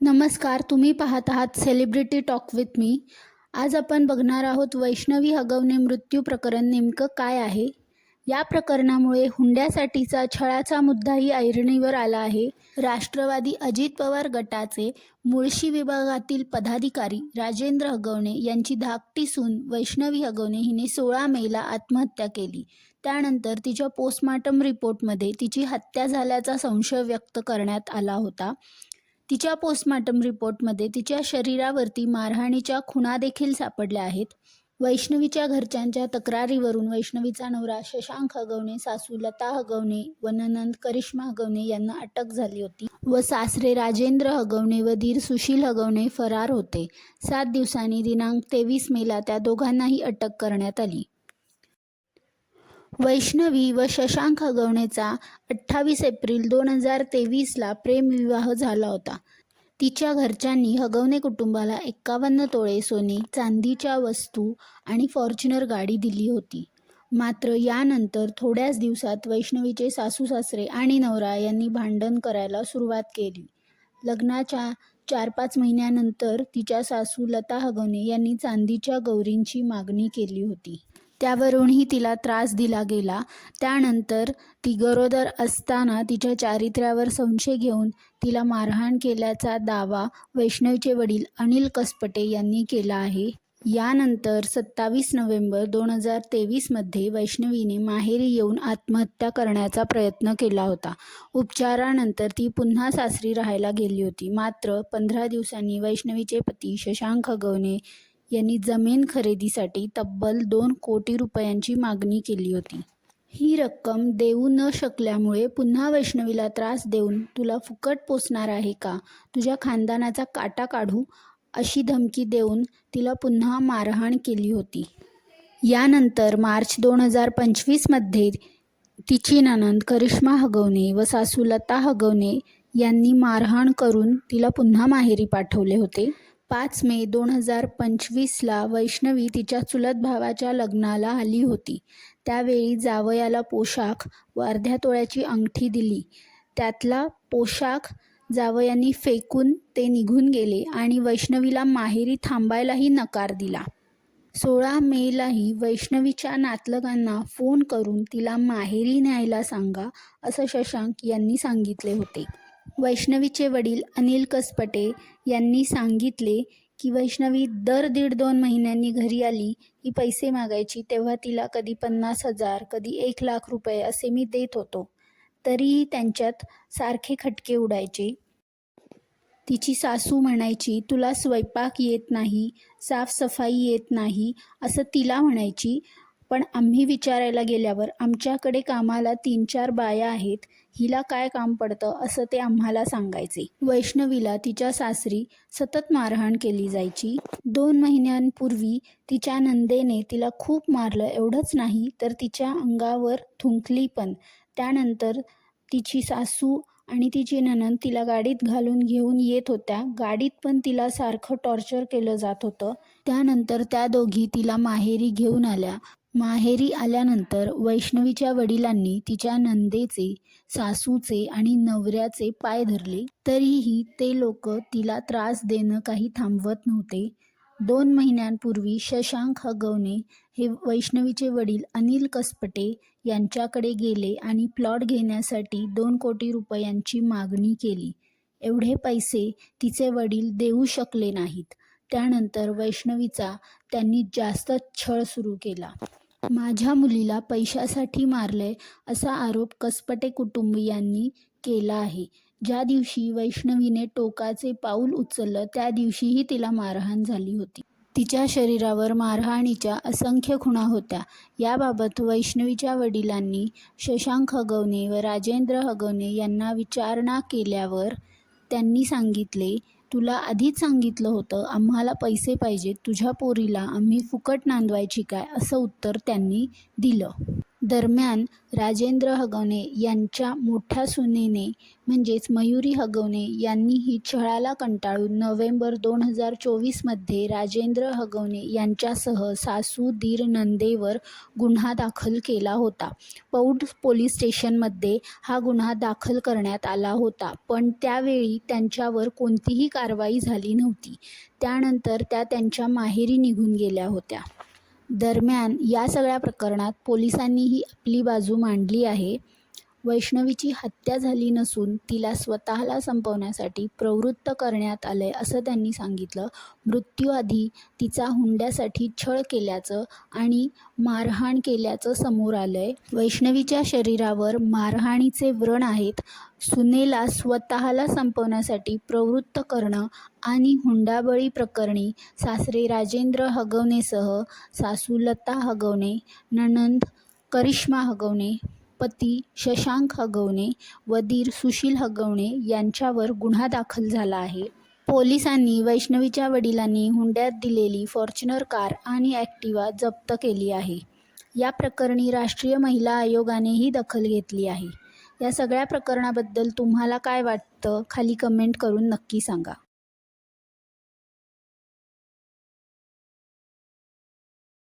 नमस्कार तुम्ही पाहत आहात सेलिब्रिटी टॉक विथ मी आज आपण बघणार आहोत वैष्णवी हगवणे मृत्यू प्रकरण नेमकं काय आहे? या प्रकरणामुळे हुंड्यासाठीचा छळाचा मुद्दाही ऐरणीवर आला आहे. राष्ट्रवादी अजित पवार गटाचे मुळशी विभागातील पदाधिकारी राजेंद्र हगवणे यांची धाकटी सून वैष्णवी हगवणे हिने सोळा मेला आत्महत्या केली. त्यानंतर तिच्या पोस्टमार्टम रिपोर्टमध्ये तिची हत्या झाल्याचा संशय व्यक्त करण्यात आला होता. तिच्या पोस्टमार्टम रिपोर्टमध्ये तिच्या शरीरावरती मारहाणीच्या खुणा देखील सापडल्या आहेत. वैष्णवीच्या घरच्यांच्या तक्रारीवरून वैष्णवीचा नवरा शशांक हगवणे सासू लता हगवणे व ननंद करिश्मा हगवणे यांना अटक झाली होती व सासरे राजेंद्र हगवणे व धीर सुशील हगवणे फरार होते. सात दिवसांनी दिनांक तेवीस मेला त्या दोघांनाही अटक करण्यात आली. वैष्णवी व शशांक हगवणेचा अठ्ठावीस एप्रिल दोन हजार तेवीसला प्रेमविवाह झाला होता. तिच्या घरच्यांनी हगवणे कुटुंबाला एक्कावन्न तोळे सोने चांदीच्या वस्तू आणि फॉर्च्युनर गाडी दिली होती. मात्र यानंतर थोड्याच दिवसात वैष्णवीचे सासू सासरे आणि नवरा यांनी भांडण करायला सुरुवात केली. लग्नाच्या चार पाच महिन्यानंतर तिच्या सासू लता हगवणे यांनी चांदीच्या गौरींची मागणी केली होती. त्यावरूनही तिला त्रास दिला गेला. त्यानंतर ती गरोदर असताना तिच्या चारित्र्यावर संशय घेऊन तिला मारहाण केल्याचा दावा वैष्णवीचे वडील अनिल कसपटे यांनी केला आहे. यानंतर सत्तावीस नोव्हेंबर दोन हजार तेवीसमध्ये वैष्णवीने माहेरी येऊन आत्महत्या करण्याचा प्रयत्न केला होता. उपचारानंतर ती पुन्हा सासरी राहायला गेली होती. मात्र पंधरा दिवसांनी वैष्णवीचे पती शशांक खगवणे यांनी जमीन खरेदीसाठी तब्बल दोन कोटी रुपयांची मागणी केली होती. ही रक्कम देऊ न शकल्यामुळे पुन्हा वैष्णवीला त्रास देऊन तुला फुकट पोचणार आहे का? तुझ्या खानदानाचा काटा काढू अशी धमकी देऊन तिला पुन्हा मारहाण केली होती. यानंतर मार्च दोन हजार पंचवीसमध्ये तिची ननंद करिश्मा हगवणे व सासू लता हगवणे यांनी मारहाण करून तिला पुन्हा माहेरी पाठवले होते. पाच मे दोन हजार पंचवीसला वैष्णवी तिच्या चुलत भावाच्या लग्नाला आली होती. त्यावेळी जावयाला पोशाख व अर्ध्या तोळ्याची अंगठी दिली. त्यातला पोशाख जावयांनी फेकून ते निघून गेले आणि वैष्णवीला माहेरी थांबायलाही नकार दिला. सोळा मेलाही वैष्णवीच्या नातलगांना फोन करून तिला माहेरी न्यायला सांगा असं शशांक यांनी सांगितले होते. वैष्णवीचे वडील अनिल कसपटे यांनी सांगितले की वैष्णवी दर दीड दोन महिन्यांनी घरी आली की पैसे मागायची तेव्हा तिला कधी पन्नास हजार कधी एक लाख रुपये असे मी देत होतो. तरीही त्यांच्यात सारखे खटके उडायचे. तिची सासू म्हणायची तुला स्वयंपाक येत नाही साफसफाई येत नाही असं तिला म्हणायची. पण आम्ही विचारायला गेल्यावर आमच्याकडे कामाला तीन चार बाया आहेत हिला काय काम पडतं असं ते आम्हाला सांगायचे. वैष्णवीला तिच्या सासरी सतत मारहाण केली जायची. दोन महिन्यांपूर्वी तिच्या नंदेने तिला खूप मारलं एवढंच नाही तर तिच्या अंगावर थुंकली पण. त्यानंतर तिची सासू आणि तिची ननंद तिला गाडीत घालून घेऊन येत होत्या. गाडीत पण तिला सारखं टॉर्चर केलं जात होतं. त्यानंतर त्या दोघी तिला माहेरी घेऊन आल्या. माहेरी आल्यानंतर वैष्णवीच्या वडिलांनी तिच्या नंदेचे सासूचे आणि नवऱ्याचे पाय धरले. तरीही ते लोक तिला त्रास देणं काही थांबवत नव्हते. दोन महिन्यांपूर्वी शशांक हगवणे हे वैष्णवीचे वडील अनिल कसपटे यांच्याकडे गेले आणि प्लॉट घेण्यासाठी दोन कोटी रुपयांची मागणी केली. एवढे पैसे तिचे वडील देऊ शकले नाहीत. त्यानंतर वैष्णवीचा त्यांनी जास्त छळ सुरू केला. माझ्या मुलीला पैशासाठी मारलंय असा आरोप कसपटे कुटुंबियांनी केला आहे. ज्या दिवशी वैष्णवीने टोकाचे पाऊल उचललं त्या दिवशीही तिला मारहाण झाली होती. तिच्या शरीरावर मारहाणीच्या असंख्य खुणा होत्या. याबाबत वैष्णवीच्या वडिलांनी शशांक हगवणे व राजेंद्र हगवणे यांना विचारणा केल्यावर त्यांनी सांगितले तुला आधीच सांगितलं होतं आम्हाला पैसे पाहिजेत तुझ्या पोरीला आम्ही फुकट नांदवायची काय असं उत्तर त्यांनी दिलं. दरम्यान राजेंद्र हगवणे यांच्या मोठ्या सुनेने म्हणजेच मयुरी हगवणे यांनीही छळाला कंटाळून नोव्हेंबर दोन हजार चोवीसमध्ये राजेंद्र हगवणे यांच्यासह सासू दीर नंदेवर गुन्हा दाखल केला होता. पौड पोलीस स्टेशनमध्ये हा गुन्हा दाखल करण्यात आला होता पण त्यावेळी त्यांच्यावर कोणतीही कारवाई झाली नव्हती. त्यानंतर त्या त्यांच्या माहेरी निघून गेल्या होत्या. दरम्यान या सगळ्या प्रकरणात पोलिसांनीही आपली बाजू मांडली आहे. वैष्णवीची हत्या झाली नसून तिला स्वतःला संपवण्यासाठी प्रवृत्त करण्यात आलंय असं त्यांनी सांगितलं. मृत्यूआधी तिचा हुंड्यासाठी छळ केल्याचं आणि मारहाण केल्याचं समोर आलंय. वैष्णवीच्या शरीरावर मारहाणीचे व्रण आहेत. सुनेला स्वतःला संपवण्यासाठी प्रवृत्त करणं आणि हुंडाबळी प्रकरणी सासरे राजेंद्र हगवणेसह सासू लता हगवणे नणंद करिश्मा हगवणे पती शशांक हगवणे व दीर सुशील हगवणे यांच्यावर गुन्हा दाखल झाला आहे. पोलिसांनी वैष्णवीच्या वडिलांनी हुंड्यात दिलेली फॉर्च्युनर कार आणि ॲक्टिवा जप्त केली आहे. या प्रकरणी राष्ट्रीय महिला आयोगानेही दखल घेतली आहे. या सगळ्या प्रकरणाबद्दल तुम्हाला काय वाटतं? खाली कमेंट करून नक्की सांगा.